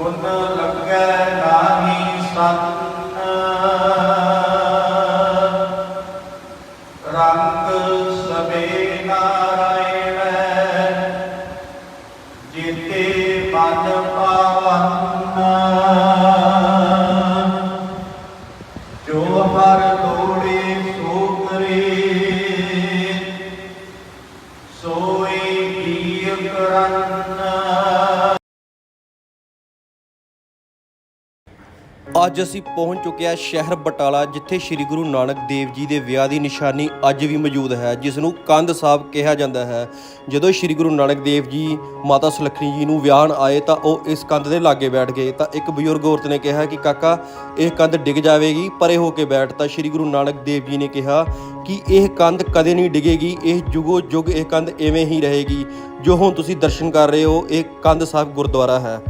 ਉਨ ਲੱਗੈ ਨਾਹੀ ਸੰਨ ਰੰਗ ਸਵੇ ਨਾਰਾਇਣ, ਜਿਤੇ ਮਨ ਪਾਵਨ। ਜੋ ਹਰ ਲੋੜੇ ਸੋ ਕਰੇ ਸੋਈ ਕੀ ਕਰਨ। ਅੱਜ ਅਸੀਂ ਪਹੁੰਚ ਚੁੱਕੇ ਹਾਂ ਸ਼ਹਿਰ ਬਟਾਲਾ, ਜਿੱਥੇ ਸ੍ਰੀ ਗੁਰੂ ਨਾਨਕ ਦੇਵ ਜੀ ਦੇ ਵਿਆਹ ਦੀ ਨਿਸ਼ਾਨੀ ਅੱਜ ਵੀ ਮੌਜੂਦ ਹੈ ਜਿਸ ਨੂੰ ਕੰਧ ਸਾਹਿਬ ਕਿਹਾ ਜਾਂਦਾ ਹੈ। ਜਦੋਂ ਸ੍ਰੀ ਗੁਰੂ ਨਾਨਕ ਦੇਵ ਜੀ, ਮਾਤਾ ਸੁਲੱਖਣੀ ਜੀ ਨੂੰ ਵਿਆਹਣ ਆਏ ਤਾਂ ਉਹ ਇਸ ਕੰਧ ਦੇ ਲਾਗੇ ਬੈਠ ਗਏ। ਤਾਂ ਇੱਕ ਬਜ਼ੁਰਗ ਔਰਤ ਨੇ ਕਿਹਾ ਕਿ, ਕਾਕਾ, ਇਹ ਕੰਧ ਡਿੱਗ ਜਾਵੇਗੀ। ਪਰੇ ਹੋ ਕੇ ਬੈਠ ਤਾਂ ਸ੍ਰੀ ਗੁਰੂ ਨਾਨਕ ਦੇਵ ਜੀ ਨੇ ਕਿਹਾ ਕਿ ਇਹ ਕੰਧ ਕਦੇ ਨਹੀਂ ਡਿੱਗੇਗੀ। ਇਹ ਜੁਗੋ ਜੁਗ ਇਹ ਕੰਧ ਐਵੇਂ ਹੀ ਰਹੇਗੀ, ਜੋ ਹੁਣ ਤੁਸੀਂ ਦਰਸ਼ਨ ਕਰ ਰਹੇ ਹੋ। ਇਹ ਕੰਧ ਸਾਹਿਬ ਗੁਰਦੁਆਰਾ ਹੈ।